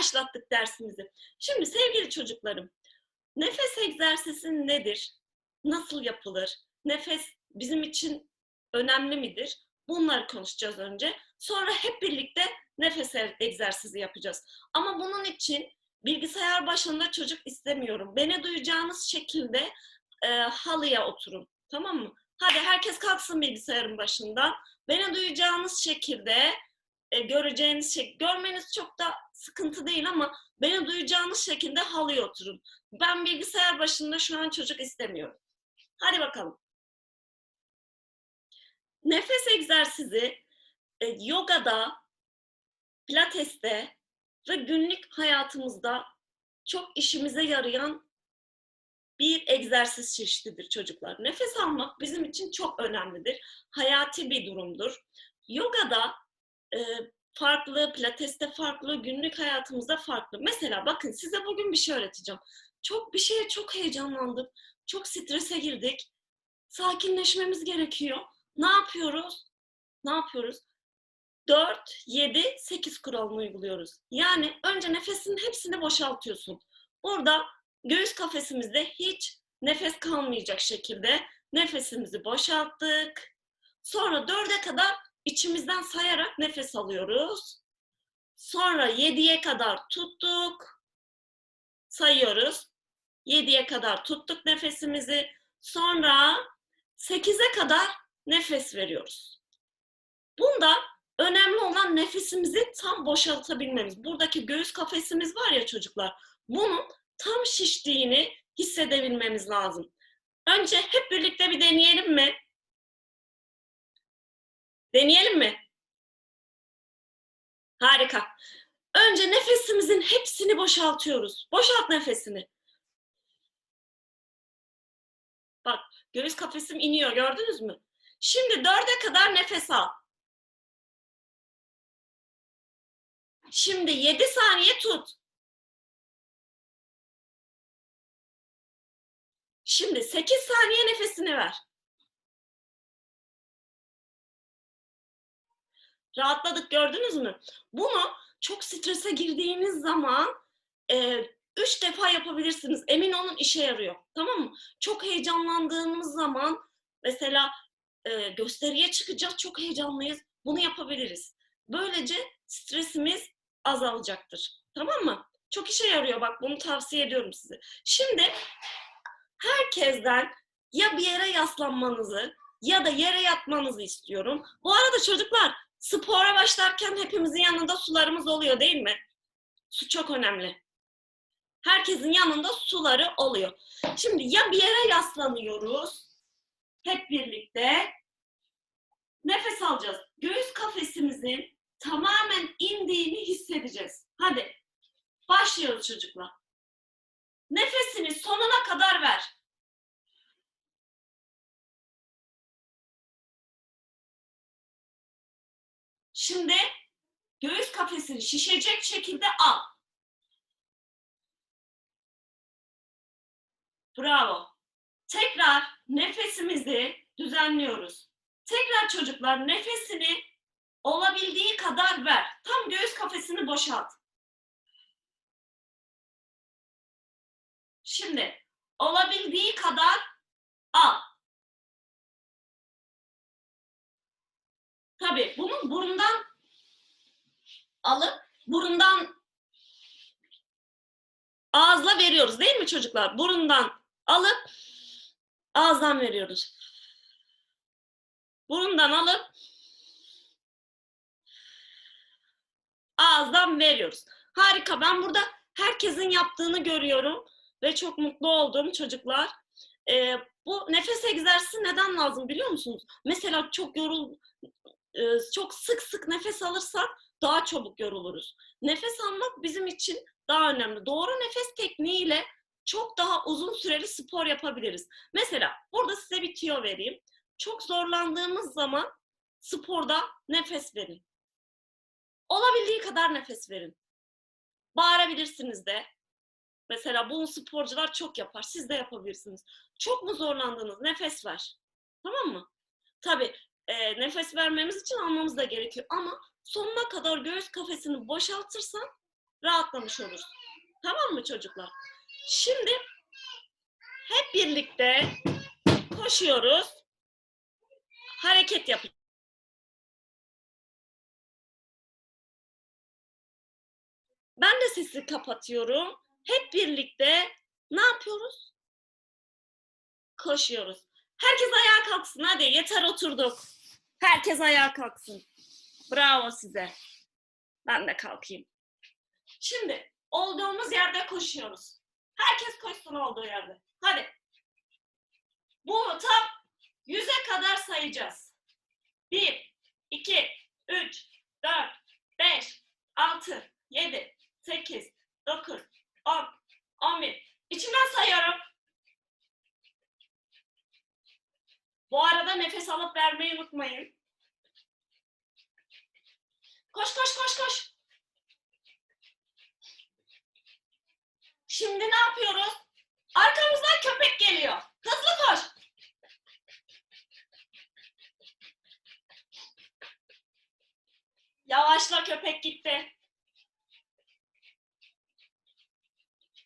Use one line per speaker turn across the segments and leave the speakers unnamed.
başlattık dersimizi. Şimdi sevgili çocuklarım, nefes egzersizi nedir? Nasıl yapılır? Nefes bizim için önemli midir? Bunları konuşacağız önce. Sonra hep birlikte nefes e- egzersizi yapacağız. Ama bunun için bilgisayar başında çocuk istemiyorum. Beni duyacağınız şekilde e, halıya oturun. Tamam mı? Hadi herkes kalksın bilgisayarın başından. Beni duyacağınız şekilde e, göreceğiniz şey, görmeniz çok da sıkıntı değil ama beni duyacağınız şekilde halıya oturun. Ben bilgisayar başında şu an çocuk istemiyorum. Hadi bakalım. Nefes egzersizi e, yogada, pilateste ve günlük hayatımızda çok işimize yarayan bir egzersiz çeşididir çocuklar. Nefes almak bizim için çok önemlidir. Hayati bir durumdur. Yogada e, farklı, pilateste farklı, günlük hayatımızda farklı. Mesela bakın size bugün bir şey öğreteceğim. Çok bir şeye çok heyecanlandık, çok strese girdik. Sakinleşmemiz gerekiyor. Ne yapıyoruz? Ne yapıyoruz? 4, 7, 8 kuralını uyguluyoruz. Yani önce nefesin hepsini boşaltıyorsun. Burada göğüs kafesimizde hiç nefes kalmayacak şekilde nefesimizi boşalttık. Sonra dörde kadar içimizden sayarak nefes alıyoruz. Sonra 7'ye kadar tuttuk. Sayıyoruz. 7'ye kadar tuttuk nefesimizi. Sonra 8'e kadar nefes veriyoruz. Bunda önemli olan nefesimizi tam boşaltabilmemiz. Buradaki göğüs kafesimiz var ya çocuklar. Bunun tam şiştiğini hissedebilmemiz lazım. Önce hep birlikte bir deneyelim mi? Deneyelim mi? Harika. Önce nefesimizin hepsini boşaltıyoruz. Boşalt nefesini. Bak göğüs kafesim iniyor gördünüz mü? Şimdi dörde kadar nefes al. Şimdi yedi saniye tut. Şimdi sekiz saniye nefesini ver. Rahatladık gördünüz mü? Bunu çok strese girdiğiniz zaman e, üç defa yapabilirsiniz. Emin olun işe yarıyor. Tamam mı? Çok heyecanlandığımız zaman mesela e, gösteriye çıkacağız. Çok heyecanlıyız. Bunu yapabiliriz. Böylece stresimiz azalacaktır. Tamam mı? Çok işe yarıyor bak bunu tavsiye ediyorum size. Şimdi herkesten ya bir yere yaslanmanızı ya da yere yatmanızı istiyorum. Bu arada çocuklar spora başlarken hepimizin yanında sularımız oluyor değil mi? Su çok önemli. Herkesin yanında suları oluyor. Şimdi ya bir yere yaslanıyoruz hep birlikte nefes alacağız. Göğüs kafesimizin tamamen indiğini hissedeceğiz. Hadi başlayalım çocuklar. Nefesini sonuna kadar ver. Şimdi göğüs kafesini şişecek şekilde al. Bravo. Tekrar nefesimizi düzenliyoruz. Tekrar çocuklar nefesini olabildiği kadar ver. Tam göğüs kafesini boşalt. Şimdi olabildiği kadar al. Tabii bunu burundan alıp burundan ağızla veriyoruz değil mi çocuklar? Burundan alıp ağızdan veriyoruz. Burundan alıp ağızdan veriyoruz. Harika. Ben burada herkesin yaptığını görüyorum ve çok mutlu oldum çocuklar. Ee, bu nefes egzersizi neden lazım biliyor musunuz? Mesela çok yorul e, çok sık sık nefes alırsak daha çabuk yoruluruz. Nefes almak bizim için daha önemli. Doğru nefes tekniğiyle çok daha uzun süreli spor yapabiliriz. Mesela burada size bir tüyo vereyim. Çok zorlandığımız zaman sporda nefes verin. Olabildiği kadar nefes verin. Bağırabilirsiniz de. Mesela bunu sporcular çok yapar. Siz de yapabilirsiniz. Çok mu zorlandınız? Nefes ver. Tamam mı? Tabii e, nefes vermemiz için almamız da gerekiyor. Ama sonuna kadar göğüs kafesini boşaltırsan rahatlamış oluruz. Tamam mı çocuklar? Şimdi hep birlikte koşuyoruz. Hareket yapacağız. Ben de sesi kapatıyorum. Hep birlikte ne yapıyoruz? Koşuyoruz. Herkes ayağa kalksın hadi yeter oturduk. Herkes ayağa kalksın. Bravo size. Ben de kalkayım. Şimdi olduğumuz yerde koşuyoruz. Herkes koşsun olduğu yerde. Hadi. Bunu tam yüze kadar sayacağız. Bir, iki, üç, dört, beş, altı, yedi, sekiz, dokuz, arada nefes alıp vermeyi unutmayın. Koş koş koş koş. Şimdi ne yapıyoruz? Arkamızdan köpek geliyor. Hızlı koş. Yavaşla köpek gitti.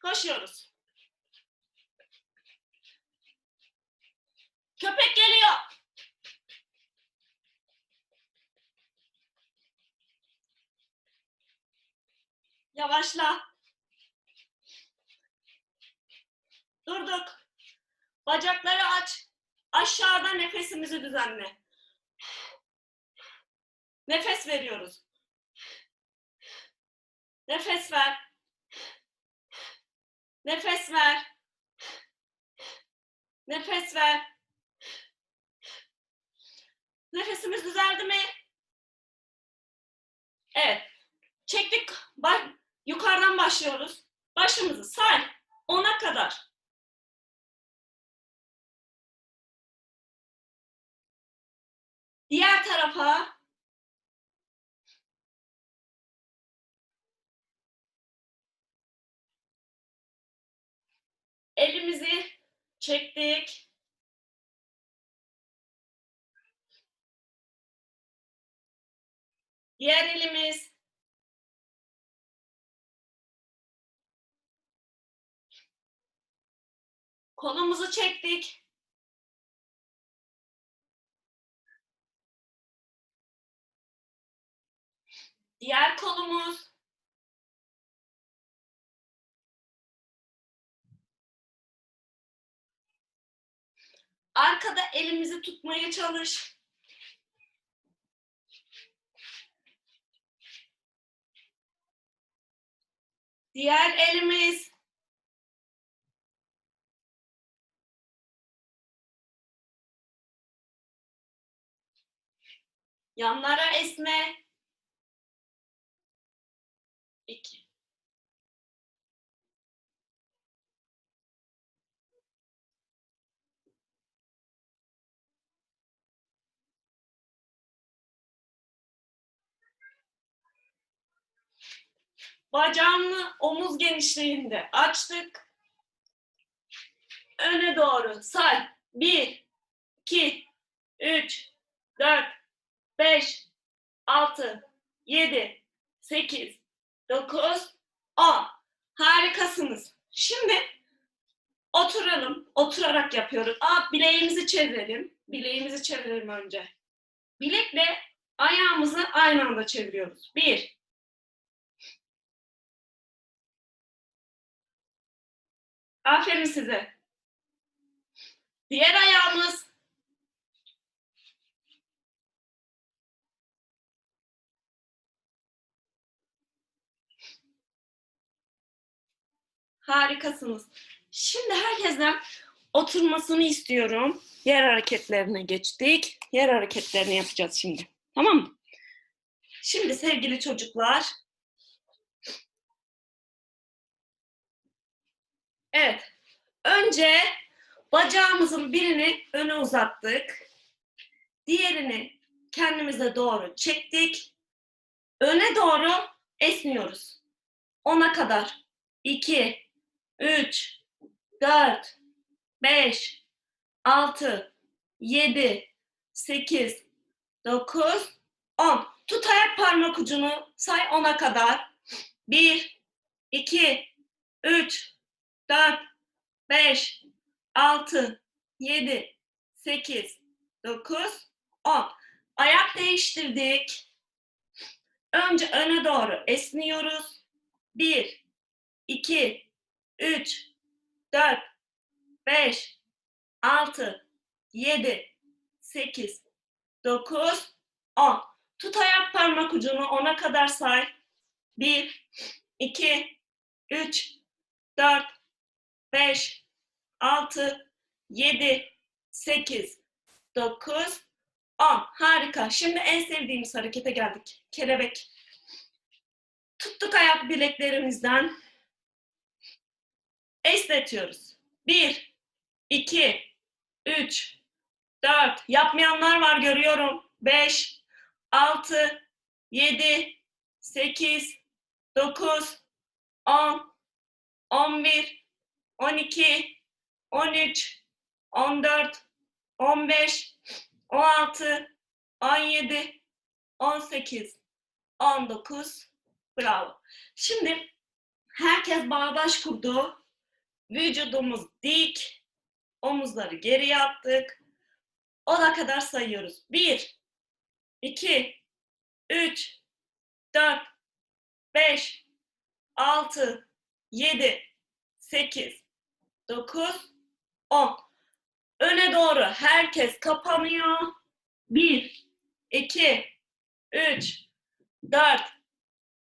Koşuyoruz. başla. Durduk. Bacakları aç. Aşağıda nefesimizi düzenle. Nefes veriyoruz. Nefes ver. Nefes ver. Nefes ver. Nefesimiz düzeldi mi? Evet. Çektik. Bak Yukarıdan başlıyoruz. Başımızı say. 10'a kadar. Diğer tarafa elimizi çektik. Diğer elimiz Konumuzu çektik. Diğer konumuz Arkada elimizi tutmaya çalış. Diğer elimiz Yanlara esme. İki. Bacağını omuz genişliğinde açtık. Öne doğru say. Bir, iki, üç, dört, 5, 6, 7, 8, 9, 10. Harikasınız. Şimdi oturalım. Oturarak yapıyoruz. Aa, bileğimizi çevirelim. Bileğimizi çevirelim önce. Bilekle ayağımızı aynı anda çeviriyoruz. 1, 2, Aferin size. Diğer ayağımız Harikasınız. Şimdi herkesten oturmasını istiyorum. Yer hareketlerine geçtik. Yer hareketlerini yapacağız şimdi. Tamam mı? Şimdi sevgili çocuklar. Evet. Önce bacağımızın birini öne uzattık. Diğerini kendimize doğru çektik. Öne doğru esniyoruz. 10'a kadar. 2 üç dört beş altı yedi sekiz dokuz on Tut ayak parmak ucunu say ona kadar. bir iki üç dört beş altı yedi sekiz dokuz on Ayak değiştirdik. Önce öne doğru esniyoruz. bir iki 3, 4, 5, 6, 7, 8, 9, 10. Tut ayak parmak ucunu 10'a kadar say. 1, 2, 3, 4, 5, 6, 7, 8, 9, 10. Harika. Şimdi en sevdiğimiz harekete geldik. Kelebek. Tuttuk ayak bileklerimizden esnetiyoruz. Bir, iki, üç, dört. Yapmayanlar var görüyorum. Beş, altı, yedi, sekiz, dokuz, on, on on bir, iki, on üç, on dört, on beş, on altı, on yedi, on sekiz, on dokuz. Bravo. Şimdi herkes bağdaş kurdu Vücudumuz dik. Omuzları geri yaptık. Ona kadar sayıyoruz. Bir, iki, üç, dört, beş, altı, yedi, sekiz, dokuz, on. Öne doğru herkes kapanıyor. Bir, iki, üç, dört,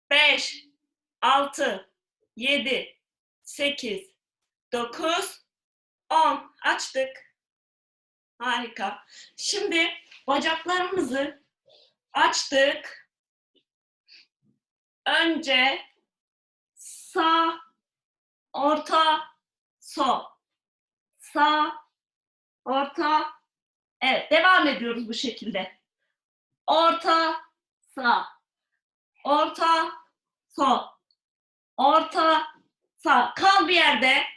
beş, altı, yedi, sekiz. 9, 10. Açtık. Harika. Şimdi bacaklarımızı açtık. Önce sağ, orta, sol. Sağ, orta, evet. Devam ediyoruz bu şekilde. Orta, sağ. Orta, sol. Orta, sağ. Kal bir yerde.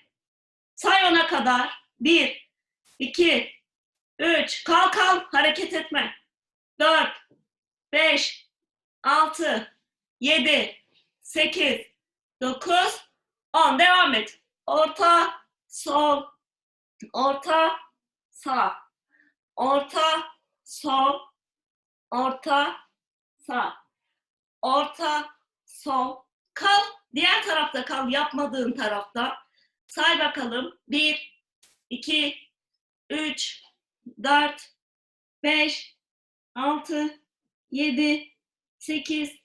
Say ona kadar. Bir, iki, üç. Kalk kalk hareket etme. Dört, beş, altı, yedi, sekiz, dokuz, on. Devam et. Orta, sol, orta, sağ. Orta, sol, orta, sağ. Orta, sol. Kal. Diğer tarafta kal. Yapmadığın tarafta. Say bakalım. 1, 2, 3, 4, 5, 6, 7, 8,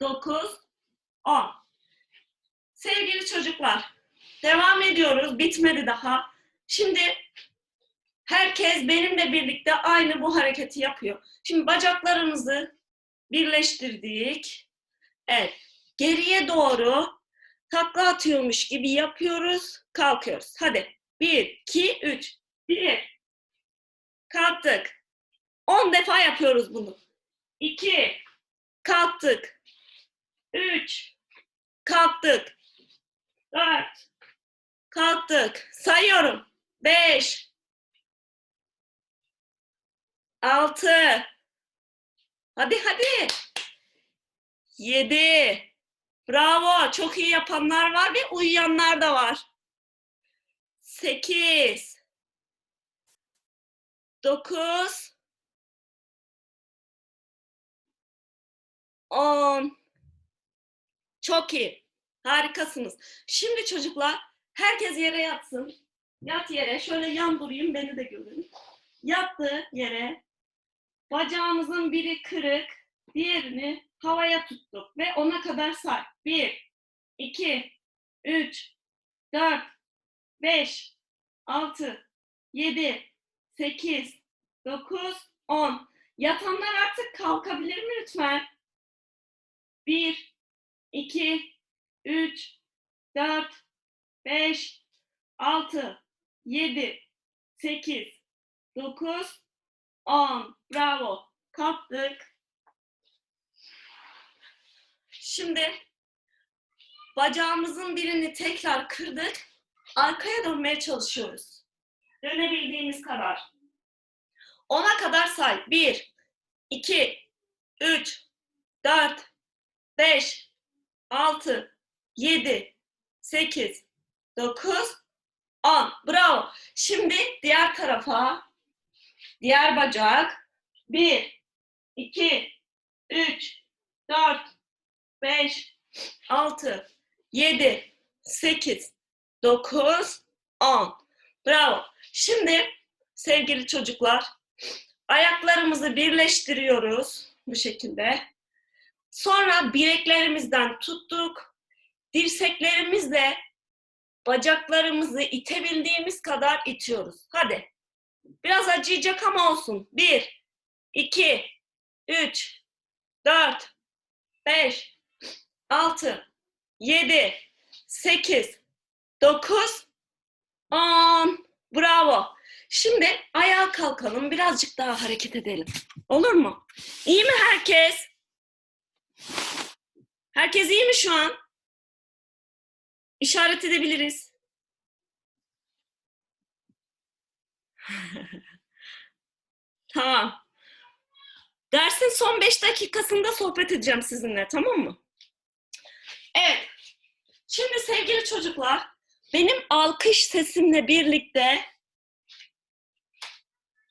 9, 10. Sevgili çocuklar, devam ediyoruz. Bitmedi daha. Şimdi herkes benimle birlikte aynı bu hareketi yapıyor. Şimdi bacaklarımızı birleştirdik. Evet. Geriye doğru takla atıyormuş gibi yapıyoruz. Kalkıyoruz. Hadi. 1, 2, 3. 1. Kalktık. 10 defa yapıyoruz bunu. 2. Kalktık. 3. Kalktık. 4. Kalktık. Sayıyorum. 5. 6. Hadi hadi. 7. Bravo. Çok iyi yapanlar var ve uyuyanlar da var. 8 9 10 Çok iyi. Harikasınız. Şimdi çocuklar herkes yere yatsın. Yat yere. Şöyle yan durayım beni de görün. Yattı yere. Bacağımızın biri kırık. Diğerini havaya tuttuk ve ona kadar say. 1, 2, 3, 4, 5, 6, 7, 8, 9, 10. Yatanlar artık kalkabilir mi lütfen? 1, 2, 3, 4, 5, 6, 7, 8, 9, 10. Bravo. Kalktık. Şimdi bacağımızın birini tekrar kırdık. Arkaya dönmeye çalışıyoruz. Dönebildiğimiz kadar. Ona kadar say. 1, 2, 3, 4, 5, 6, 7, 8, 9, 10. Bravo. Şimdi diğer tarafa. Diğer bacak. 1, 2, 3, 4, 5, 6, 7, 8, 9, 10. Bravo. Şimdi sevgili çocuklar ayaklarımızı birleştiriyoruz bu şekilde. Sonra bileklerimizden tuttuk. Dirseklerimizle bacaklarımızı itebildiğimiz kadar itiyoruz. Hadi. Biraz acıyacak ama olsun. 1, 2, 3, 4, 5, altı, yedi, sekiz, dokuz, on. Bravo. Şimdi ayağa kalkalım. Birazcık daha hareket edelim. Olur mu? İyi mi herkes? Herkes iyi mi şu an? İşaret edebiliriz. tamam. Dersin son 5 dakikasında sohbet edeceğim sizinle tamam mı? Evet. Şimdi sevgili çocuklar, benim alkış sesimle birlikte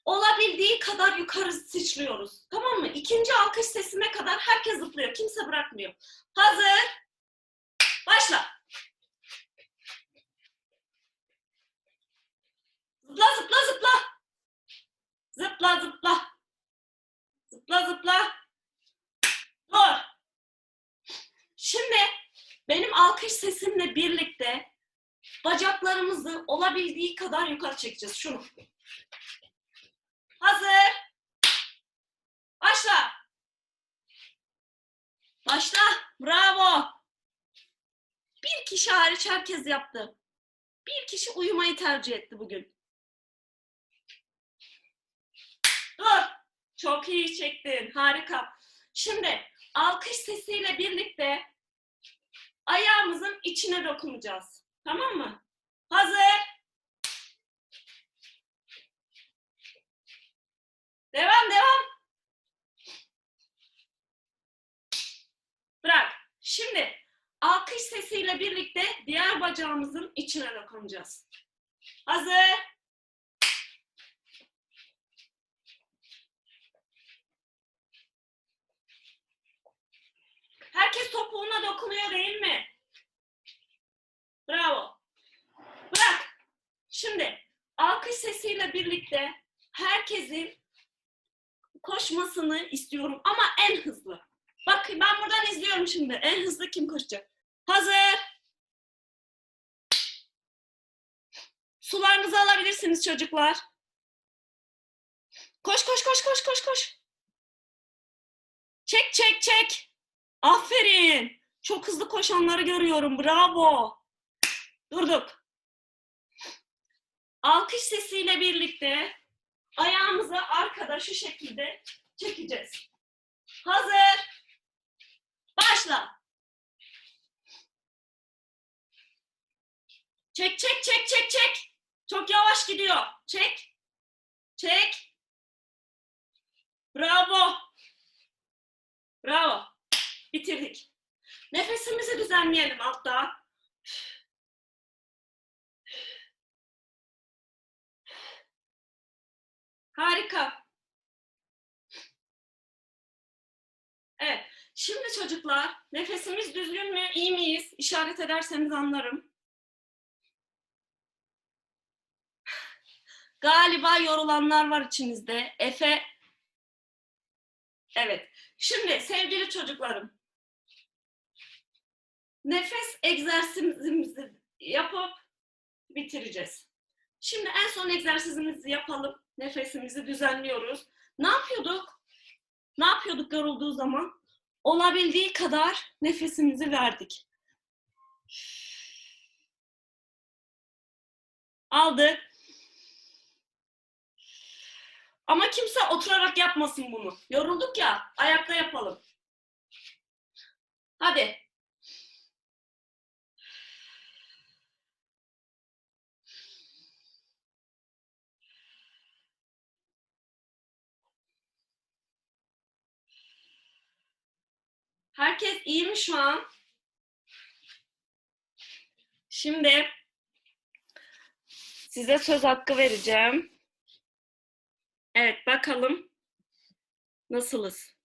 olabildiği kadar yukarı sıçrıyoruz. Tamam mı? İkinci alkış sesime kadar herkes zıplıyor. Kimse bırakmıyor. Hazır. Başla. Zıpla zıpla zıpla. Zıpla zıpla. Zıpla zıpla. Dur. Şimdi benim alkış sesimle birlikte bacaklarımızı olabildiği kadar yukarı çekeceğiz. Şunu. Hazır. Başla. Başla. Bravo. Bir kişi hariç herkes yaptı. Bir kişi uyumayı tercih etti bugün. Dur. Çok iyi çektin. Harika. Şimdi alkış sesiyle birlikte Ayağımızın içine dokunacağız. Tamam mı? Hazır. Devam devam. Bırak. Şimdi alkış sesiyle birlikte diğer bacağımızın içine dokunacağız. Hazır. Herkes topuğuna dokunuyor değil mi? birlikte herkesin koşmasını istiyorum ama en hızlı. Bak ben buradan izliyorum şimdi. En hızlı kim koşacak? Hazır. Sularınızı alabilirsiniz çocuklar. Koş koş koş koş koş koş. Çek çek çek. Aferin. Çok hızlı koşanları görüyorum. Bravo. Durduk alkış sesiyle birlikte ayağımızı arkada şu şekilde çekeceğiz. Hazır. Başla. Çek çek çek çek çek. Çok yavaş gidiyor. Çek. Çek. Bravo. Bravo. Bitirdik. Nefesimizi düzenleyelim altta. Harika. Evet. Şimdi çocuklar nefesimiz düzgün mü, iyi miyiz? İşaret ederseniz anlarım. Galiba yorulanlar var içinizde. Efe. Evet. Şimdi sevgili çocuklarım. Nefes egzersizimizi yapıp bitireceğiz. Şimdi en son egzersizimizi yapalım. Nefesimizi düzenliyoruz. Ne yapıyorduk? Ne yapıyorduk yorulduğu zaman? Olabildiği kadar nefesimizi verdik. Aldık. Ama kimse oturarak yapmasın bunu. Yorulduk ya, ayakta yapalım. Hadi Herkes iyi mi şu an? Şimdi size söz hakkı vereceğim. Evet bakalım nasılız?